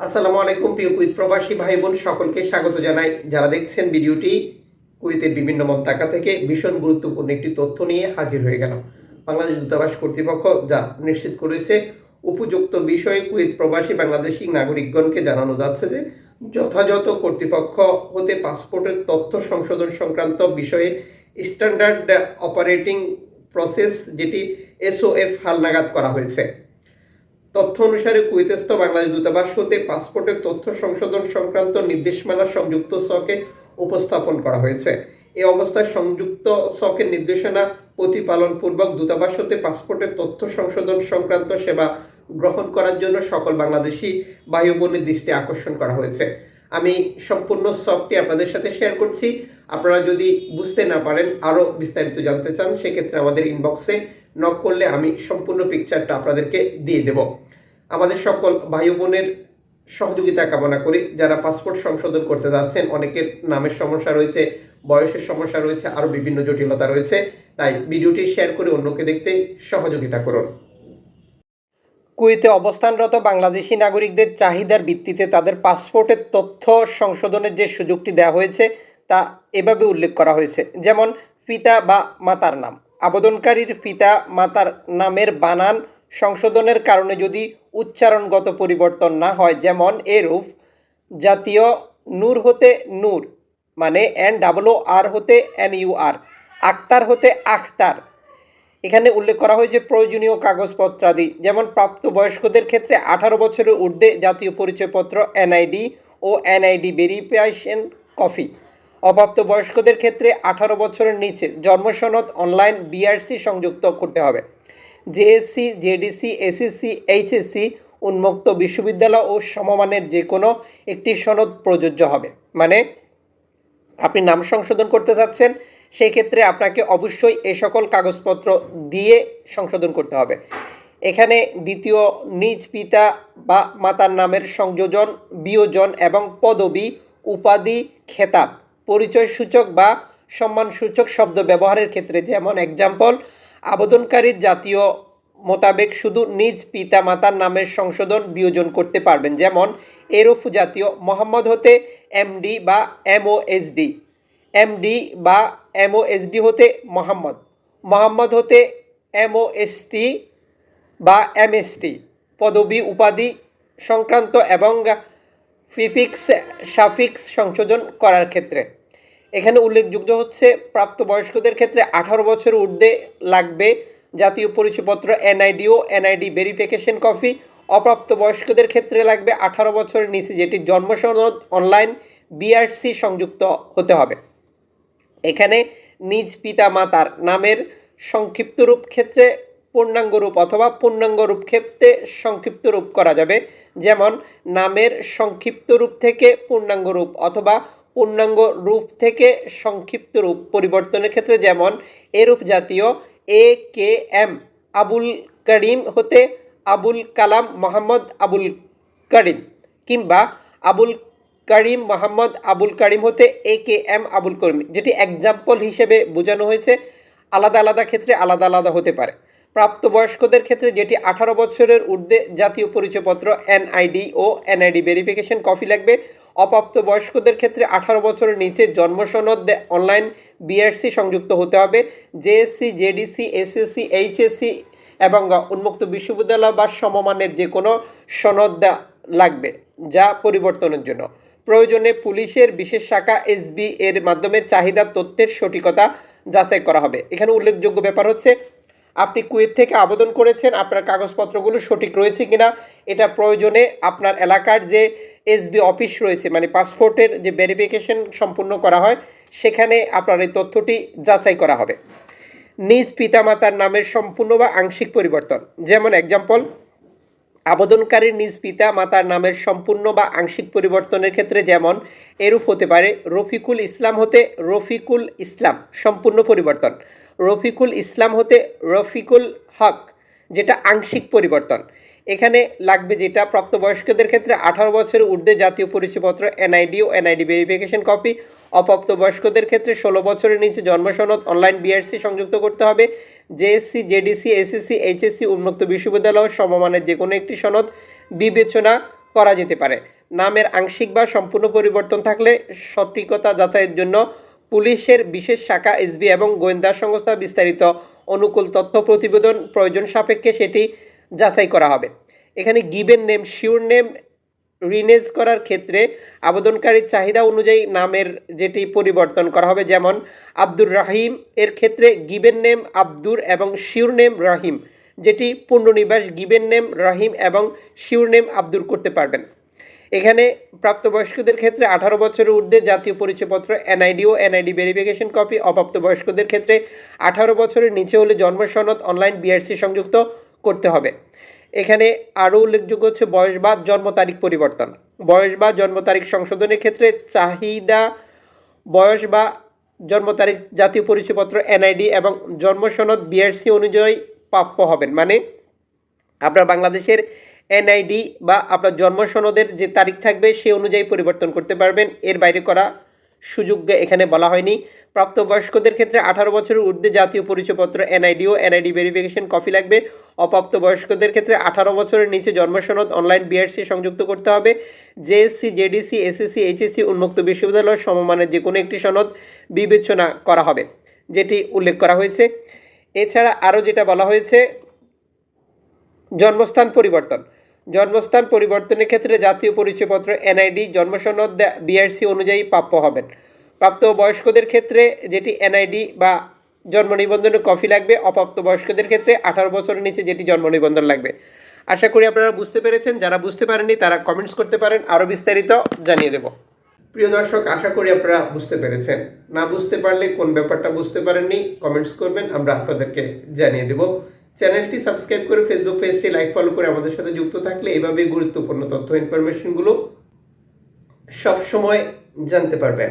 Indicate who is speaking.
Speaker 1: আসসালামু আলাইকুম, প্রিয় কুইত প্রবাসী ভাই বোন সকলকে স্বাগত জানাই। যারা দেখছেন ভিডিওটি কুইতের বিভিন্ন মন্তাকা থেকে ভীষণ গুরুত্বপূর্ণ একটি তথ্য নিয়ে হাজির হয়ে গেল বাংলাদেশ দূতাবাস কর্তৃপক্ষ যা নিশ্চিত করেছে, উপযুক্ত বিষয়ে কুইত প্রবাসী বাংলাদেশি নাগরিকগণকে জানানো যাচ্ছে যে, যথাযথ কর্তৃপক্ষ হতে পাসপোর্টের তথ্য সংশোধন সংক্রান্ত বিষয়ে স্ট্যান্ডার্ড অপারেটিং প্রসেস, যেটি এসওএফ হালনাগাদ করা হয়েছে। তথ্য অনুসারে কুয়েতস্থ বাংলাদেশ দূতাবাস হতে পাসপোর্টের তথ্য সংশোধন সংক্রান্ত নির্দেশমালা সংযুক্ত সকে উপস্থাপন করা হয়েছে। এ অবস্থায় সংযুক্ত সকের নির্দেশনা প্রতিপালন পূর্বক দূতাবাস হতে পাসপোর্টের তথ্য সংশোধন সংক্রান্ত সেবা গ্রহণ করার জন্য সকল বাংলাদেশি বায়ু বোনের দৃষ্টি আকর্ষণ করা হয়েছে। আমি সম্পূর্ণ সফটটি আপনাদের সাথে শেয়ার করছি। আপনারা যদি বুঝতে না পারেন, আরও বিস্তারিত জানতে চান, সেক্ষেত্রে আমাদের ইনবক্সে নক করলে আমি সম্পূর্ণ পিকচারটা আপনাদেরকে দিয়ে দেব। আমাদের সকল ভাই বোনের সহযোগিতা কামনা করি। যারা পাসপোর্ট সংশোধন করতে যাচ্ছেন, অনেকের নামের সমস্যা রয়েছে, বয়সের সমস্যা রয়েছে, আরও বিভিন্ন জটিলতা রয়েছে। তাই ভিডিওটি শেয়ার করে অন্যকে দেখতে সহযোগিতা করুন। কুয়েতে অবস্থানরত বাংলাদেশি নাগরিকদের চাহিদার ভিত্তিতে তাদের পাসপোর্টের তথ্য সংশোধনের যে সুযোগটি দেওয়া হয়েছে, তা এভাবে উল্লেখ করা হয়েছে। যেমন পিতা বা মাতার নাম। আবেদনকারীর পিতা মাতার নামের বানান সংশোধনের কারণে যদি উচ্চারণগত পরিবর্তন না হয়, যেমন এরূপ, জাতীয় নূর হতে নূর মানে এন ডাবল আর হতে এন ইউ আর আক্তার হতে আখতার। এখানে উল্লেখ করা হয়েছে প্রয়োজনীয় কাগজপত্রাদি, যেমন প্রাপ্তবয়স্কদের ক্ষেত্রে আঠারো বছরের ঊর্ধ্বে জাতীয় পরিচয়পত্র, এনআইডি ও এনআইডি ভেরিফিকেশন কপি। অপ্রাপ্ত বয়স্কদের ক্ষেত্রে আঠারো বছরের নিচে জন্মসনদ অনলাইন বিআরসি সংযুক্ত করতে হবে। জেএসসি, জেডিসি, এসএসসি, এইচএসসি উন্মুক্ত বিশ্ববিদ্যালয় ও সমমানের যে কোনো একটি সনদ প্রযোজ্য হবে। মানে আপনি নাম সংশোধন করতে চাচ্ছেন, সেই ক্ষেত্রে আপনাকে অবশ্যই এ সকল কাগজপত্র দিয়ে সংশোধন করতে হবে। এখানে দ্বিতীয় নিজ পিতা বা মাতার নামের সংযোজন, বিয়োজন এবং পদবি, উপাধি, খেতাব পরিচয় সূচক বা সম্মানসূচক শব্দ ব্যবহারের ক্ষেত্রে যেমন এক্সাম্পল আবেদনকারীর জাতীয় মোতাবেক শুধু নিজ পিতা মাতার নামের সংশোধন বিয়োজন করতে পারবেন, যেমন এরফ জাতীয় মোহাম্মদ হতে এমডি বা এমওএসডি, এমডি বা এমওএসডি হতে মোহাম্মদ মোহাম্মদ হতে এমওএসটি বা এমএসটি, পদবি উপাধি সংক্রান্ত এবং ফিফিক্স, সাফিক্স সংশোধন করার ক্ষেত্রে। এখানে উল্লেখযোগ্য হচ্ছে প্রাপ্তবয়স্কদের ক্ষেত্রে আঠারো বছর ঊর্ধ্বে লাগবে জাতীয় পরিচয়পত্র এনআইডি ও এনআইডি ভেরিফিকেশন কপি। অপ্রাপ্তবয়স্কদের ক্ষেত্রে লাগবে আঠারো বছরের নিচে, যেটি জন্মসনদ অনলাইন বিআরসি সংযুক্ত হতে হবে। এখানে নিজ পিতা মাতার নামের সংক্ষিপ্ত রূপ ক্ষেত্রে পূর্ণাঙ্গ রূপ অথবা পূর্ণাঙ্গ রূপ ক্ষেত্রে সংক্ষিপ্ত রূপ করা যাবে। যেমন, নামের সংক্ষিপ্ত রূপ থেকে পূর্ণাঙ্গ রূপ অথবা পূর্ণাঙ্গ রূপ থেকে সংক্ষিপ্ত রূপ পরিবর্তনের ক্ষেত্রে যেমন এরূপ জাতীয় এ কে এম, আবুল করিম হতে আবুল কালাম মোহাম্মদ আবুল করিম কিংবা আবুল করিম মোহাম্মদ আবুল করিম হতে এ কে এম, আবুল করিম। যেটি এক্সাম্পল হিসেবে বোঝানো হয়েছে। আলাদা আলাদা ক্ষেত্রে আলাদা আলাদা হতে পারে। প্রাপ্তবয়স্কদের ক্ষেত্রে যেটি আঠারো বছরের ঊর্ধ্বে জাতীয় পরিচয়পত্র, এনআইডি ও এনআইডি ভেরিফিকেশন কপি লাগবে। অপ্রাপ্ত বয়স্কদের ক্ষেত্রে আঠারো বছরের নিচে জন্মসনদ অনলাইন বিআরসি সংযুক্ত হতে হবে। জেএসসি জেডিসি এসএসসি এইচএসসি এবং উন্মুক্ত বিশ্ববিদ্যালয় বা সমমানের যে কোনো সনদ লাগবে যা পরিবর্তনের জন্য। প্রয়োজনে পুলিশের বিশেষ শাখা এসবি এর মাধ্যমে চাহিদা তথ্যের সঠিকতা যাচাই করা হবে। এখানে উল্লেখযোগ্য ব্যাপার হচ্ছে, আপনি কুয়েত থেকে আবেদন করেছেন, আপনার কাগজপত্রগুলো সঠিক রয়েছে কিনা, এটা প্রয়োজনে আপনার এলাকার যে এসবি অফিস রয়েছে মানে পাসপোর্টের যে ভেরিফিকেশন সম্পূর্ণ করা হয়, সেখানে আপনার এই তথ্যটি যাচাই করা হবে। নিজ পিতামাতার নামের সম্পূর্ণ বা আংশিক পরিবর্তন। যেমন এক্সাম্পল আবেদনকারীর নিজ পিতা মাতার নামের সম্পূর্ণ বা আংশিক পরিবর্তনের ক্ষেত্রে যেমন, এরূপ হতে পারে, রফিকুল ইসলাম হতে রফিকুল ইসলাম, সম্পূর্ণ পরিবর্তন। রফিকুল ইসলাম হতে রফিকুল হক যেটা আংশিক পরিবর্তন। এখানে লাগবে যেটা প্রাপ্তবয়স্কদের ক্ষেত্রে আঠারো বছরের ঊর্ধ্বে জাতীয় পরিচয়পত্র এনআইডি ও এনআইডি ভেরিফিকেশন কপি অপ্রাপ্তবয়স্কদের ক্ষেত্রে ষোলো বছরের নিচে জন্মসনদ অনলাইন বিআরসি সংযুক্ত করতে হবে জেএসসি জেডিসি এসএসসি এইচএসসি উন্মুক্ত বিশ্ববিদ্যালয়, সমমানের যে কোনো একটি সনদ বিবেচনা করা যেতে পারে। নামের আংশিক বা সম্পূর্ণ পরিবর্তন থাকলে সঠিকতা যাচাইয়ের জন্য পুলিশের বিশেষ শাখা এসবি এবং গোয়েন্দা সংস্থা বিস্তারিত অনুকূল তথ্য প্রতিবেদন প্রয়োজন সাপেক্ষে সেটি যাচাই করা হবে। এখানে গিভেন নেম, শিওর নেম, রিনেজ করার ক্ষেত্রে আবেদনকারীর চাহিদা অনুযায়ী নামের যেটি পরিবর্তন করা হবে, যেমন আব্দুর রাহিম। এর ক্ষেত্রে গিবেন নেম আব্দুর এবং শিওর নেম রাহিম, যেটি পূর্ণনিবাস গিভেন নেম রাহিম এবং শিওর নেম আব্দুর করতে পারবেন। এখানে প্রাপ্তবয়স্কদের ক্ষেত্রে আঠারো বছরের ঊর্ধ্বে জাতীয় পরিচয়পত্র, এনআইডি ও এনআইডি ভেরিফিকেশন কপি, অপ্রাপ্তবয়স্কদের ক্ষেত্রে আঠারো বছরের নিচে হলে জন্ম সনদ, অনলাইন বিআরসি সংযুক্ত করতে হবে। এখানে আরও উল্লেখযোগ্য হচ্ছে বয়স বা জন্ম তারিখ পরিবর্তন। বয়স বা জন্ম তারিখ সংশোধনের ক্ষেত্রে চাহিদা, বয়স বা জন্ম তারিখ জাতীয় পরিচয়পত্র, এনআইডি এবং জন্ম সনদ বিআরসি অনুযায়ী প্রাপ্য হবেন। মানে আপনার বাংলাদেশের এনআইডি বা আপনার জন্ম সনদের যে তারিখ থাকবে সে অনুযায়ী পরিবর্তন করতে পারবেন। এর বাইরে করা সুযোগ এখানে বলা হয়নি। প্রাপ্তবয়স্কদের ক্ষেত্রে আঠারো বছরের ঊর্ধ্বে জাতীয় পরিচয়পত্র, এনআইডি ও এনআইডি ভেরিফিকেশন কপি লাগবে। অপ্রাপ্তবয়স্কদের ক্ষেত্রে আঠারো বছরের নিচে জন্ম সনদ, অনলাইন বিআরসি সংযুক্ত করতে হবে। জেএসসি, জেডিসি, এসএসসি, এইচএসসি, উন্মুক্ত বিশ্ববিদ্যালয় সমমানের যে কোনো একটি সনদ বিবেচনা করা হবে, যেটি উল্লেখ করা হয়েছে। এছাড়া আরও যেটা বলা হয়েছে, জন্মস্থান পরিবর্তন। জন্মস্থান পরিবর্তনের ক্ষেত্রে জাতীয় পরিচয়পত্র, এনআইডি, জন্মসনদ বিআরসি অনুযায়ী প্রাপ্য হবেন। প্রাপ্ত বয়স্কদের ক্ষেত্রে যেটি এনআইডি বা জন্ম নিবন্ধনের কপি লাগবে, অপ্রাপ্ত বয়স্কদের ক্ষেত্রে আঠারো বছরের নিচে যেটি জন্ম নিবন্ধন লাগবে। আশা করি আপনারা বুঝতে পেরেছেন, যারা বুঝতে পারেননি তারা কমেন্টস করতে পারেন আরও বিস্তারিত জানিয়ে দেব। প্রিয় দর্শক, আশা করি আপনারা বুঝতে পেরেছেন। না বুঝতে পারলে কোন ব্যাপারটা বুঝতে পারেননি কমেন্টস করবেন, আমরা আপনাদেরকে জানিয়ে দেব। চ্যানেলটি সাবস্ক্রাইব করে ফেসবুক পেজটি লাইক ফলো করে আমাদের সাথে যুক্ত থাকলে এভাবেই গুরুত্বপূর্ণ তথ্য ইনফরমেশনগুলো সবসময় জানতে পারবেন।